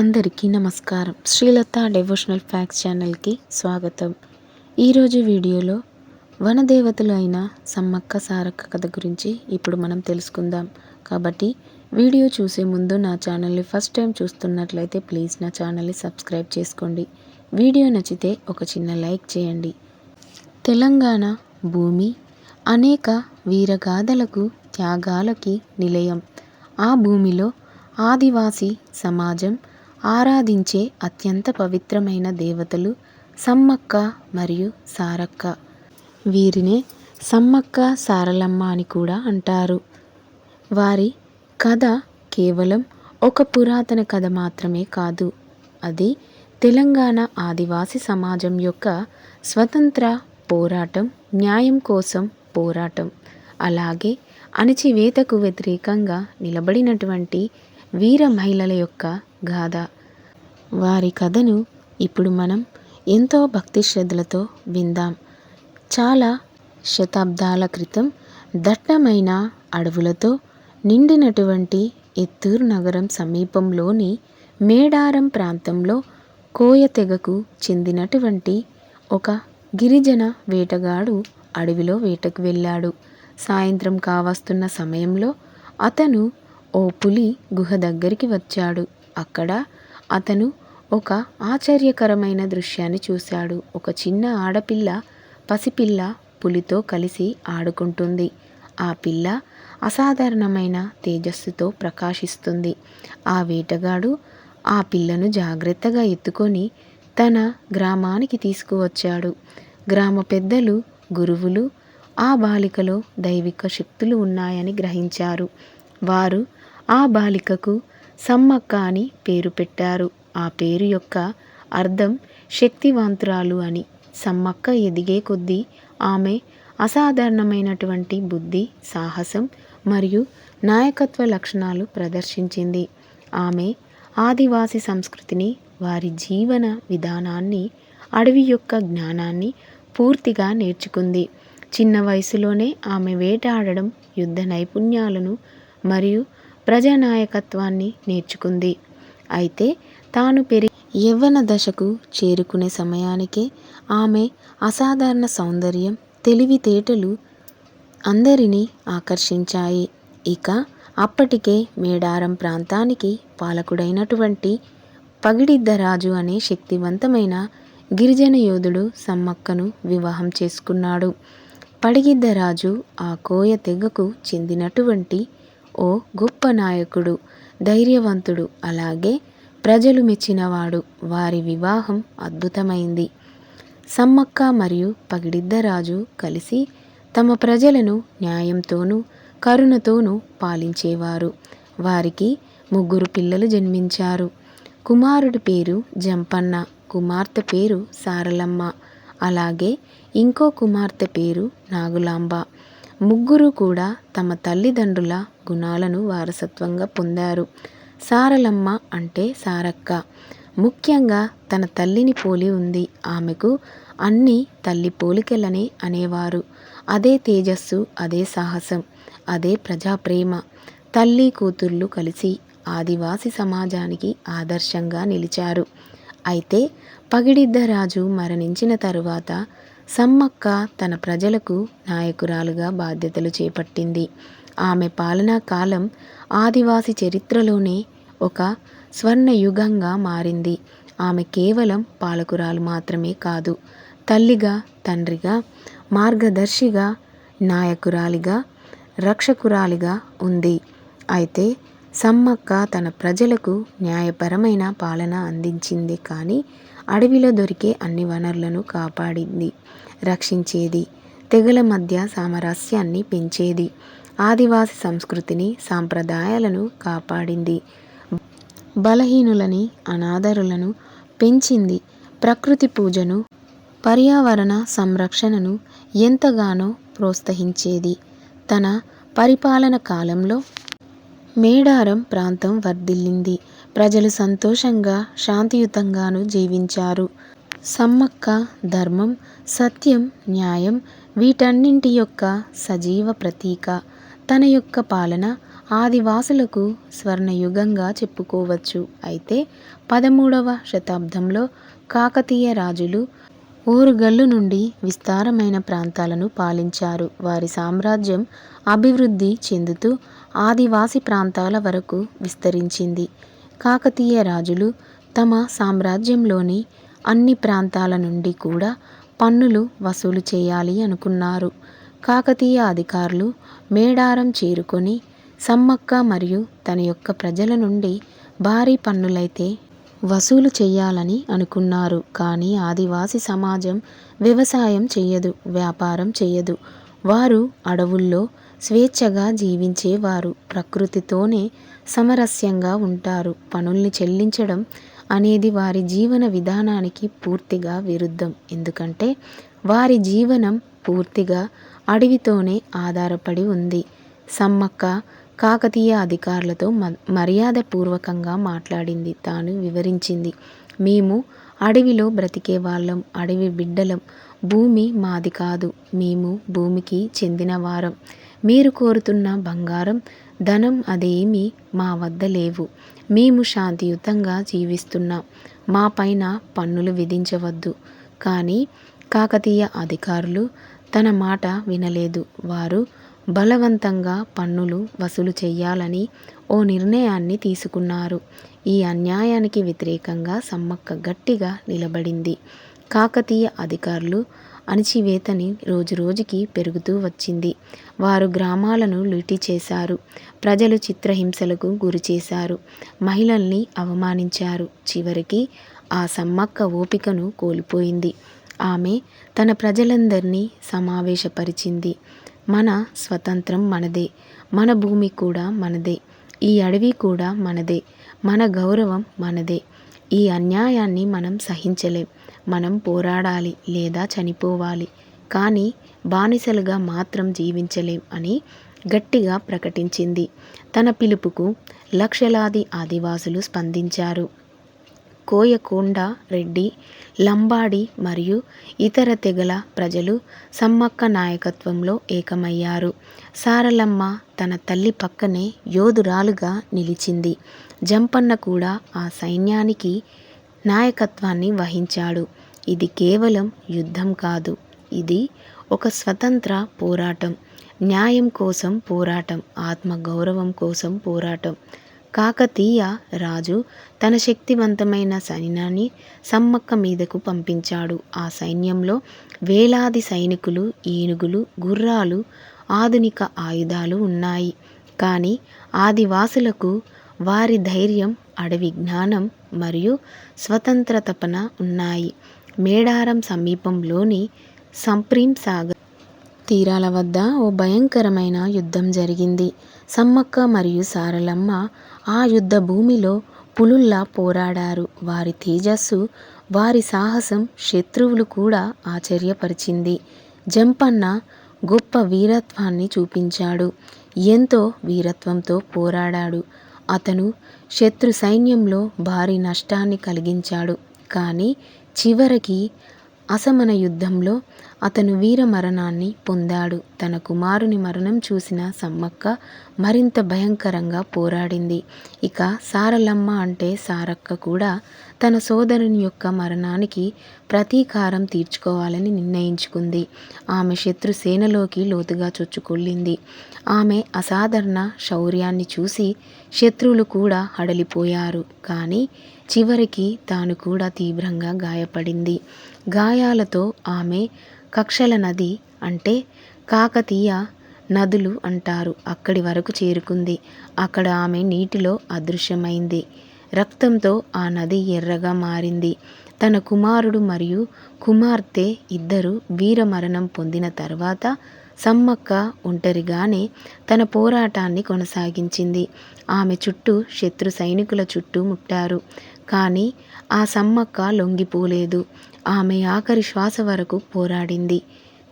అందరికీ నమస్కారం. Srilatha devotional fax ఛానల్కి స్వాగతం. ఈరోజు వీడియోలో వనదేవతలు అయిన సమ్మక్క సారక్క కథ గురించి ఇప్పుడు మనం తెలుసుకుందాం. కాబట్టి వీడియో చూసే ముందు నా ఛానల్ని ఫస్ట్ టైం చూస్తున్నట్లయితే ప్లీజ్ నా ఛానల్ని సబ్స్క్రైబ్ చేసుకోండి. వీడియో నచ్చితే ఒక చిన్న లైక్ చేయండి. తెలంగాణ భూమి అనేక వీరగాథలకు త్యాగాలకి నిలయం. ఆ భూమిలో ఆదివాసీ సమాజం ఆరాధించే అత్యంత పవిత్రమైన దేవతలు సమ్మక్క మరియు సారక్క. వీరినే సమ్మక్క సారలమ్మ అని కూడా అంటారు. వారి కథ కేవలం ఒక పురాతన కథ మాత్రమే కాదు. అది తెలంగాణ ఆదివాసి సమాజం యొక్క స్వతంత్ర పోరాటం న్యాయం కోసం పోరాటం. అలాగే అణచివేతకు వ్యతిరేకంగా నిలబడినటువంటి వీర మహిళల యొక్క గాథ. వారి కథను ఇప్పుడు మనం ఎంతో భక్తి శ్రద్ధలతో విందాం. చాలా శతాబ్దాల క్రితం దట్టమైన అడవులతో నిండినటువంటి ఎత్తూరు నగరం సమీపంలోని మేడారం ప్రాంతంలో కోయ తెగకు చెందినటువంటి ఒక గిరిజన వేటగాడు అడవిలో వేటకు వెళ్ళాడు. సాయంత్రం కావస్తున్న సమయంలో అతను ఓ పులి గుహ దగ్గరికి వచ్చాడు. అక్కడ అతను ఒక ఆశ్చర్యకరమైన దృశ్యాన్ని చూశాడు. ఒక చిన్న ఆడపిల్ల పసిపిల్ల పులితో కలిసి ఆడుకుంటుంది. ఆ పిల్ల అసాధారణమైన తేజస్సుతో ప్రకాశిస్తుంది. ఆ వేటగాడు ఆ పిల్లను జాగ్రత్తగా ఎత్తుకొని తన గ్రామానికి తీసుకువచ్చాడు. గ్రామ పెద్దలు గురువులు ఆ బాలికలో దైవిక శక్తులు ఉన్నాయని గ్రహించారు. వారు ఆ బాలికకు సమ్మక్క అని పేరు పెట్టారు. ఆ పేరు యొక్క అర్థం శక్తివంతురాలు అని. సమ్మక్క ఎదిగే కొద్దీ ఆమె అసాధారణమైనటువంటి బుద్ధి సాహసం మరియు నాయకత్వ లక్షణాలు ప్రదర్శించింది. ఆమె ఆదివాసి సంస్కృతిని వారి జీవన విధానాన్ని అడవి యొక్క జ్ఞానాన్ని పూర్తిగా నేర్చుకుంది. చిన్న వయసులోనే ఆమె వేటాడడం యుద్ధ నైపుణ్యాలను మరియు ప్రజానాయకత్వాన్ని నేర్చుకుంది. అయితే తాను పెరిగి యవ్వన దశకు చేరుకునే సమయానికే ఆమె అసాధారణ సౌందర్యం తెలివితేటలు అందరినీ ఆకర్షించాయి. ఇక అప్పటికే మేడారం ప్రాంతానికి పాలకుడైనటువంటి పగిడిద్దరాజు అనే శక్తివంతమైన గిరిజన యోధుడు సమ్మక్కను వివాహం చేసుకున్నాడు. పడిగిద్దరాజు ఆ కోయ తెగకు చెందినటువంటి ఓ గొప్ప నాయకుడు ధైర్యవంతుడు అలాగే ప్రజలు మెచ్చినవాడు. వారి వివాహం అద్భుతమైంది. సమ్మక్క మరియు పగిడిద్దరాజు కలిసి తమ ప్రజలను న్యాయంతోనూ కరుణతోనూ పాలించేవారు. వారికి ముగ్గురు పిల్లలు జన్మించారు. కుమారుడి పేరు జంపన్న కుమార్తె పేరు సారలమ్మ అలాగే ఇంకో కుమార్తె పేరు నాగులాంబ. ముగ్గురు కూడా తమ తల్లిదండ్రుల గుణాలను వారసత్వంగా పొందారు. సారలమ్మ అంటే సారక్క. ముఖ్యంగా తన తల్లిని పోలి ఉంది. ఆమెకు అన్ని తల్లి పోలికలనే అనేవారు. అదే తేజస్సు అదే సాహసం అదే ప్రజాప్రేమ. తల్లి కూతుర్లు కలిసి ఆదివాసి సమాజానికి ఆదర్శంగా నిలిచారు. అయితే పగిడిద్దరాజు మరణించిన తరువాత సమ్మక్క తన ప్రజలకు నాయకురాలుగా బాధ్యతలు చేపట్టింది. ఆమె పాలనా కాలం ఆదివాసి చరిత్రలోనే ఒక స్వర్ణయుగంగా మారింది. ఆమె కేవలం పాలకురాలు మాత్రమే కాదు తల్లిగా తండ్రిగా మార్గదర్శిగా నాయకురాలిగా రక్షకురాలిగా ఉంది. అయితే సమ్మక్క తన ప్రజలకు న్యాయపరమైన పాలన అందించింది కానీ అడవిలో దొరికే అన్ని వనరులను కాపాడింది రక్షించేది. తెగల మధ్య సామరస్యాన్ని పెంచేది. ఆదివాసి సంస్కృతిని సాంప్రదాయాలను కాపాడింది. బలహీనులని అనాథరులను పెంచింది. ప్రకృతి పూజను పర్యావరణ సంరక్షణను ఎంతగానో ప్రోత్సహించేది. తన పరిపాలన కాలంలో మేడారం ప్రాంతం వర్ధిల్లింది. ప్రజలు సంతోషంగా శాంతియుతంగాను జీవించారు. సమ్మక్క ధర్మం సత్యం న్యాయం వీటన్నింటి యొక్క సజీవ ప్రతీక. తన యొక్క పాలన ఆదివాసులకు స్వర్ణయుగంగా చెప్పుకోవచ్చు. అయితే పదమూడవ శతాబ్దంలో కాకతీయ రాజులు ఓరుగల్లు నుండి విస్తారమైన ప్రాంతాలను పాలించారు. వారి సామ్రాజ్యం అభివృద్ధి చెందుతూ ఆదివాసి ప్రాంతాల వరకు విస్తరించింది. కాకతీయ రాజులు తమ సామ్రాజ్యంలోని అన్ని ప్రాంతాల నుండి కూడా పన్నులు వసూలు చేయాలి అనుకున్నారు. కాకతీయ అధికారులు మేడారం చేరుకొని సమ్మక్క మరియు తన యొక్క ప్రజల నుండి భారీ పన్నులైతే వసూలు చేయాలని అనుకున్నారు. కానీ ఆదివాసి సమాజం వ్యవసాయం చేయదు వ్యాపారం చేయదు. వారు అడవుల్లో స్వేచ్ఛగా జీవించేవారు. ప్రకృతితోనే సమరస్యంగా ఉంటారు. పనుల్ని చెల్లించడం అనేది వారి జీవన విధానానికి పూర్తిగా విరుద్ధం. ఎందుకంటే వారి జీవనం పూర్తిగా అడవితోనే ఆధారపడి ఉంది. సమ్మక్క కాకతీయ అధికారులతో మర్యాదపూర్వకంగా మాట్లాడింది. తాను వివరించింది. మేము అడవిలో బ్రతికే వాళ్ళం. అడవి బిడ్డలం. భూమి మాది కాదు. మేము భూమికి చెందిన వారం. మీరు కోరుతున్న బంగారం ధనం అదేమీ మా వద్ద లేవు. మేము శాంతియుతంగా జీవిస్తున్నాం. మా పైన పన్నులు విధించవద్దు. కానీ కాకతీయ అధికారులు తన మాట వినలేదు. వారు బలవంతంగా పన్నులు వసూలు చేయాలని ఓ నిర్ణయాన్ని తీసుకున్నారు. ఈ అన్యాయానికి వ్యతిరేకంగా సమ్మక్క గట్టిగా నిలబడింది. కాకతీయ అధికారులు అణచివేతని రోజురోజుకి పెరుగుతూ వచ్చింది. వారు గ్రామాలను లూటీ చేశారు. ప్రజలు చిత్రహింసలకు గురిచేశారు మహిళల్ని అవమానించారు. చివరికి ఆ సమ్మక్క ఓపికను కోల్పోయింది. ఆమె తన ప్రజలందరినీ సమావేశపరిచింది. మన స్వతంత్రం మనదే. మన భూమి కూడా మనదే. ఈ అడవి కూడా మనదే. మన గౌరవం మనదే. ఈ అన్యాయాన్ని మనం సహించలేం. మనం పోరాడాలి లేదా చనిపోవాలి. కానీ బానిసలుగా మాత్రం జీవించలేం అని గట్టిగా ప్రకటించింది. తన పిలుపుకు లక్షలాది ఆదివాసులు స్పందించారు. కోయకొండ రెడ్డి లంబాడి మరియు ఇతర తెగల ప్రజలు సమ్మక్క నాయకత్వంలో ఏకమయ్యారు. సారలమ్మ తన తల్లి పక్కనే యోధురాలుగా నిలిచింది. జంపన్న కూడా ఆ సైన్యానికి నాయకత్వాన్ని వహించాడు. ఇది కేవలం యుద్ధం కాదు. ఇది ఒక స్వతంత్ర పోరాటం. న్యాయం కోసం పోరాటం. ఆత్మగౌరవం కోసం పోరాటం. కాకతీయ రాజు తన శక్తివంతమైన సైన్యాన్ని సమ్మక్క మీదకు పంపించాడు. ఆ సైన్యంలో వేలాది సైనికులు ఏనుగులు గుర్రాలు ఆధునిక ఆయుధాలు ఉన్నాయి. కానీ ఆదివాసులకు వారి ధైర్యం అడవి జ్ఞానం మరియు స్వతంత్ర తపన ఉన్నాయి. మేడారం సమీపంలోని సంప్రీం సాగర్ తీరాల వద్ద ఓ భయంకరమైన యుద్ధం జరిగింది. సమ్మక్క మరియు సారలమ్మ ఆ యుద్ధ భూమిలో పులుల్లా పోరాడారు. వారి తేజస్సు వారి సాహసం శత్రువులు కూడా ఆశ్చర్యపరిచింది. జంపన్న గొప్ప వీరత్వాన్ని చూపించాడు. ఎంతో వీరత్వంతో పోరాడాడు. అతను శత్రు సైన్యంలో భారీ నష్టాన్ని కలిగించాడు. కానీ చివరికి అసమన యుద్ధంలో అతను వీర మరణాన్ని పొందాడు. తన కుమారుని మరణం చూసిన సమ్మక్క మరింత భయంకరంగా పోరాడింది. ఇక సారలమ్మ అంటే సారక్క కూడా తన సోదరుని యొక్క మరణానికి ప్రతీకారం తీర్చుకోవాలని నిర్ణయించుకుంది. ఆమె శత్రు సేనలోకి లోతుగా చొచ్చుకొల్లింది ఆమె అసాధారణ శౌర్యాన్ని చూసి శత్రువులు కూడా హడలిపోయారు. కానీ చివరికి తాను కూడా తీవ్రంగా గాయపడింది. గాయాలతో ఆమె కక్షల నది అంటే కాకతీయ నదులు అంటారు. అక్కడి వరకు చేరుకుంది. అక్కడ ఆమె నీటిలో అదృశ్యమైంది. రక్తంతో ఆ నది ఎర్రగా మారింది. తన కుమారుడు మరియు కుమార్తె ఇద్దరు వీరమరణం పొందిన తర్వాత సమ్మక్క ఒంటరిగానే తన పోరాటాన్ని కొనసాగించింది. ఆమె చుట్టూ శత్రు సైనికుల చుట్టూ ముట్టారు. కానీ ఆ సమ్మక్క లొంగిపోలేదు. ఆమె ఆఖరి శ్వాస వరకు పోరాడింది.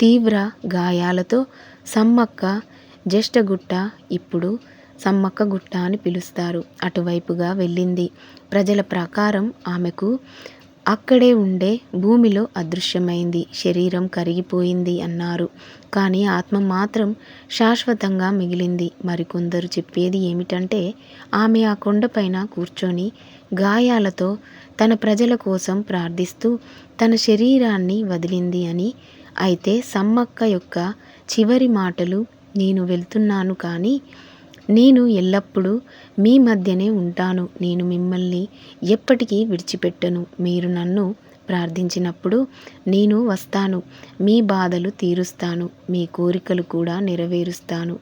తీవ్ర గాయాలతో సమ్మక్క జ్యేష్ఠగుట్ట ఇప్పుడు సమ్మక్క గుట్ట అని పిలుస్తారు. అటువైపుగా వెళ్ళింది. ప్రజల ప్రకారం ఆమెకు అక్కడే ఉండే భూమిలో అదృశ్యమైంది. శరీరం కరిగిపోయింది అన్నారు. కానీ ఆత్మ మాత్రం శాశ్వతంగా మిగిలింది. మరికొందరు చెప్పేది ఏమిటంటే ఆమె ఆ కొండపైన కూర్చొని గాయాలతో తన ప్రజల కోసం ప్రార్థిస్తూ తన శరీరాన్ని వదిలింది అని. అయితే సమ్మక్క యొక్క చివరి మాటలు నేను వెళ్తున్నాను కానీ నేను ఎల్లప్పుడూ మీ మధ్యనే ఉంటాను. నేను మిమ్మల్ని ఎప్పటికీ విడిచిపెట్టను. మీరు నన్ను ప్రార్థించినప్పుడు నేను వస్తాను. మీ బాధలు తీరుస్తాను. మీ కోరికలు కూడా నెరవేరుస్తాను.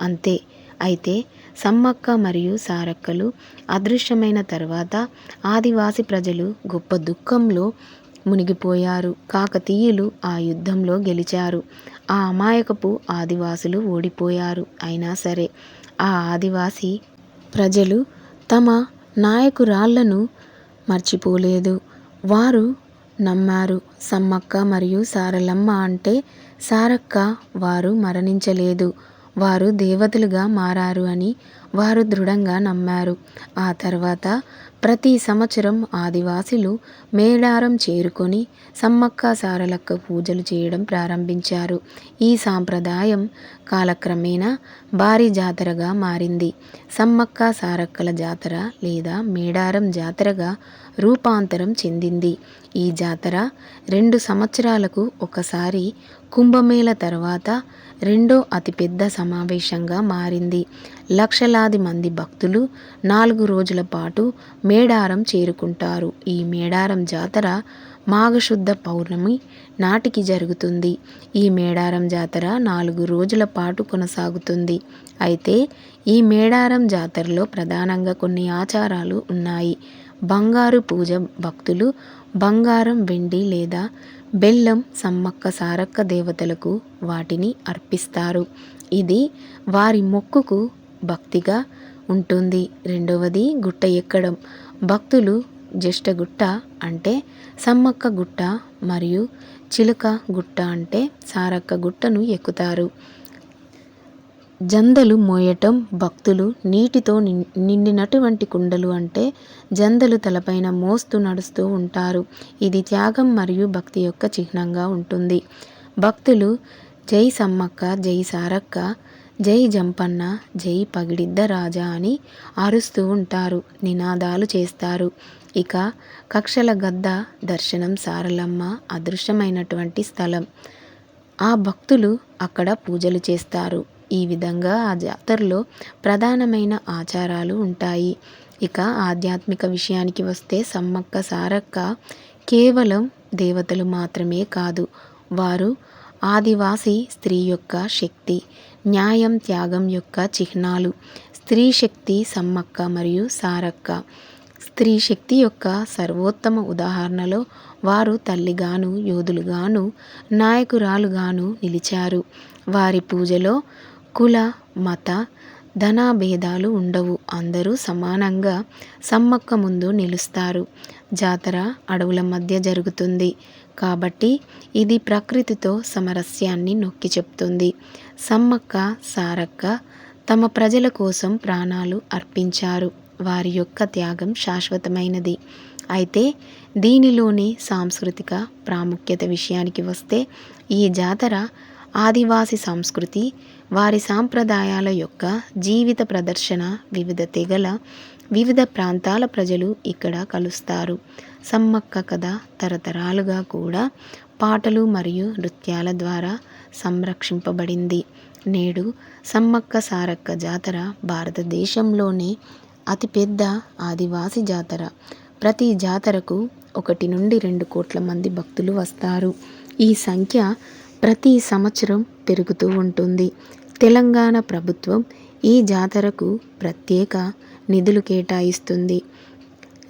అంతే. అయితే సమ్మక్క మరియు సారక్కలు అదృశ్యమైన తర్వాత ఆదివాసి ప్రజలు గొప్ప దుఃఖంలో మునిగిపోయారు. కాకతీయులు ఆ యుద్ధంలో గెలిచారు. ఆ అమాయకపు ఆదివాసులు ఓడిపోయారు. అయినా సరే ఆ ఆదివాసి ప్రజలు తమ నాయకురాళ్ళను మర్చిపోలేదు. వారు నమ్మారు సమ్మక్క మరియు సారలమ్మ అంటే సారక్క వారు మరణించలేదు. వారు దేవతలుగా మారారు అని వారు దృఢంగా నమ్మారు. ఆ తర్వాత ప్రతి సంవత్సరం ఆదివాసులు మేడారం చేరుకొని సమ్మక్క సారలక్క పూజలు చేయడం ప్రారంభించారు. ఈ సాంప్రదాయం కాలక్రమేణా భారీ జాతరగా మారింది. సమ్మక్క సారక్కల జాతర లేదా మేడారం జాతరగా రూపాంతరం చెందింది. ఈ జాతర రెండు సంవత్సరాలకు ఒకసారి కుంభమేళ తర్వాత రెండో అతిపెద్ద సమావేశంగా మారింది. లక్షలాది మంది భక్తులు నాలుగు రోజుల పాటు మేడారం చేరుకుంటారు. ఈ మేడారం జాతర మాఘశుద్ధ పౌర్ణమి నాటికి జరుగుతుంది. ఈ మేడారం జాతర నాలుగు రోజుల పాటు కొనసాగుతుంది. అయితే ఈ మేడారం జాతరలో ప్రధానంగా కొన్ని ఆచారాలు ఉన్నాయి. బంగారు పూజ భక్తులు బంగారం వెండి లేదా బెల్లం సమ్మక్క సారక్క దేవతలకు వాటిని అర్పిస్తారు. ఇది వారి మొక్కుకు భక్తిగా ఉంటుంది. రెండవది గుట్ట ఎక్కడం. భక్తులు జ్యేష్ఠగుట్ట అంటే సమ్మక్క గుట్ట మరియు చిలుక గుట్ట అంటే సారక్క గుట్టను ఎక్కుతారు. జందలు మోయటం భక్తులు నీటితో నిండినటువంటి కుండలు అంటే జందలు తలపైన మోస్తూ నడుస్తూ ఉంటారు. ఇది త్యాగం మరియు భక్తి యొక్క చిహ్నంగా ఉంటుంది. భక్తులు జై సమ్మక్క జై సారక్క జై జంపన్న జై పగిడిద్ద రాజా అని అరుస్తూ ఉంటారు నినాదాలు చేస్తారు. ఇక కక్షల గద్ద దర్శనం సారలమ్మ అదృశ్యమైనటువంటి స్థలం. ఆ భక్తులు అక్కడ పూజలు చేస్తారు. ఈ విధంగా ఆ జాతరలో ప్రధానమైన ఆచారాలు ఉంటాయి. ఇక ఆధ్యాత్మిక విషయానికి వస్తే సమ్మక్క సారక్క కేవలం దేవతలు మాత్రమే కాదు వారు ఆదివాసి స్త్రీ యొక్క శక్తి న్యాయం త్యాగం యొక్క చిహ్నాలు స్త్రీ శక్తి సమ్మక్క మరియు సారక్క. స్త్రీ శక్తి యొక్క సర్వోత్తమ ఉదాహరణలో వారు తల్లిగాను యోధులుగాను నాయకురాలుగాను నిలిచారు. వారి పూజలో కుల మత ధనాభేదాలు ఉండవు. అందరూ సమానంగా సమ్మక్క ముందు నిలుస్తారు. జాతర అడవుల మధ్య జరుగుతుంది. కాబట్టి ఇది ప్రకృతితో సమరస్యాన్ని నొక్కి చెప్తుంది. సమ్మక్క సారక్క తమ ప్రజల కోసం ప్రాణాలు అర్పించారు. వారి యొక్క త్యాగం శాశ్వతమైనది. అయితే దీనిలోని సాంస్కృతిక ప్రాముఖ్యత విషయానికి వస్తే ఈ జాతర ఆదివాసి సంస్కృతి వారి సాంప్రదాయాల యొక్క జీవిత ప్రదర్శన వివిధ తెగల వివిధ ప్రాంతాల ప్రజలు ఇక్కడ కలుస్తారు. సమ్మక్క కథ తరతరాలుగా కూడా పాటలు మరియు నృత్యాల ద్వారా సంరక్షింపబడింది. నేడు సమ్మక్క సారక్క జాతర భారతదేశంలోనే అతిపెద్ద ఆదివాసి జాతర. ప్రతి జాతరకు ఒకటి నుండి రెండు కోట్ల మంది భక్తులు వస్తారు. ఈ సంఖ్య ప్రతి సంవత్సరం పెరుగుతూ ఉంటుంది. తెలంగాణ ప్రభుత్వం ఈ జాతరకు ప్రత్యేక నిధులు కేటాయిస్తుంది.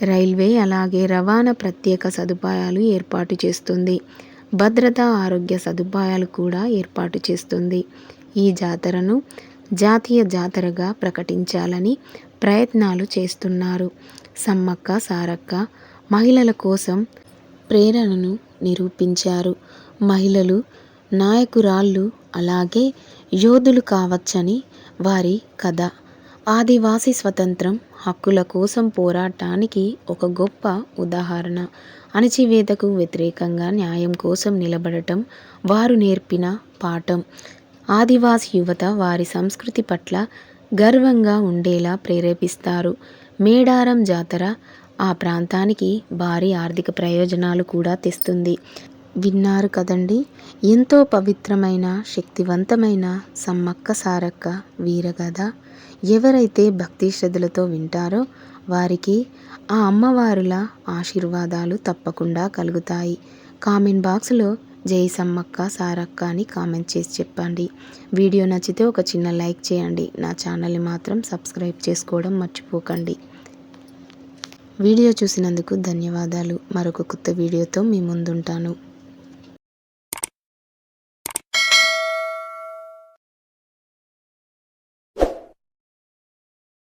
రైల్వే అలాగే రవాణా ప్రత్యేక సదుపాయాలు ఏర్పాటు చేస్తుంది. భద్రతా ఆరోగ్య సదుపాయాలు కూడా ఏర్పాటు చేస్తుంది. ఈ జాతరను జాతీయ జాతరగా ప్రకటించాలని ప్రయత్నాలు చేస్తున్నారు. సమ్మక్క సారక్క మహిళల కోసం ప్రేరణను నిరూపించారు. మహిళలు నాయకురాళ్ళు అలాగే యోధులు కావచ్చని వారి కథ. ఆదివాసి స్వతంత్రం హక్కుల కోసం పోరాటానికి ఒక గొప్ప ఉదాహరణ. అణచివేతకు వ్యతిరేకంగా న్యాయం కోసం నిలబడటం వారు నేర్పిన పాఠం. ఆదివాసి యువత వారి సంస్కృతి పట్ల గర్వంగా ఉండేలా ప్రేరేపిస్తారు. మేడారం జాతర ఆ ప్రాంతానికి భారీ ఆర్థిక ప్రయోజనాలు కూడా తెస్తుంది. విన్నారు కదండి. ఎంతో పవిత్రమైన శక్తివంతమైన సమ్మక్క సారక్క వీరగాథ ఎవరైతే భక్తి శ్రద్ధలతో వింటారో వారికి ఆ అమ్మవారుల ఆశీర్వాదాలు తప్పకుండా కలుగుతాయి. కామెంట్ బాక్స్లో జై సమ్మక్క సారక్క అని కామెంట్ చేసి చెప్పండి. వీడియో నచ్చితే ఒక చిన్న లైక్ చేయండి. నా ఛానల్ని మాత్రం సబ్స్క్రైబ్ చేసుకోవడం మర్చిపోకండి. వీడియో చూసినందుకు ధన్యవాదాలు. మరొక కొత్త వీడియోతో మీ ముందుంటాను.